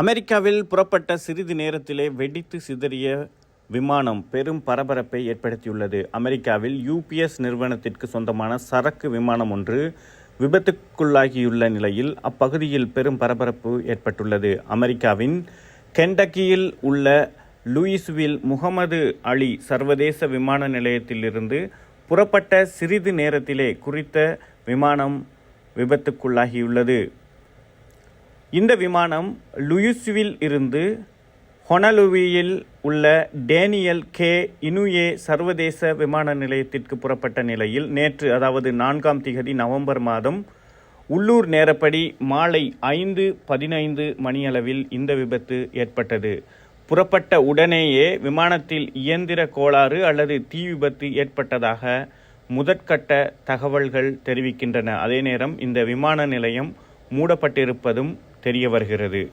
அமெரிக்காவில் புறப்பட்ட சிறிது நேரத்திலே வெடித்து சிதறிய விமானம் பெரும் பரபரப்பை ஏற்படுத்தியுள்ளது. அமெரிக்காவில் யூபிஎஸ் நிறுவனத்திற்கு சொந்தமான சரக்கு விமானம் ஒன்று விபத்துக்குள்ளாகியுள்ள நிலையில் அப்பகுதியில் பெரும் பரபரப்பு ஏற்பட்டுள்ளது. அமெரிக்காவின் கெண்டக்கியில் உள்ள லூயிஸ்வில் முகமது அலி சர்வதேச விமான நிலையத்திலிருந்து புறப்பட்ட சிறிது நேரத்திலே குறித்த விமானம் விபத்துக்குள்ளாகியுள்ளது. இந்த விமானம் லுயிஸ்வில் இருந்து ஹொனலுவியில் உள்ள டேனியல் கே இனுயே சர்வதேச விமான நிலையத்திற்கு புறப்பட்ட நிலையில் நேற்று அதாவது நான்காம் திகதி நவம்பர் மாதம் உள்ளூர் நேரப்படி மாலை ஐந்து பதினைந்து மணியளவில் இந்த விபத்து ஏற்பட்டது. புறப்பட்ட உடனேயே விமானத்தில் இயந்திர கோளாறு அல்லது தீ விபத்து ஏற்பட்டதாக முதற்கட்ட தகவல்கள் தெரிவிக்கின்றன. அதே நேரம் இந்த விமான நிலையம் மூடப்பட்டிருப்பதும் தெரிய வருகிறது.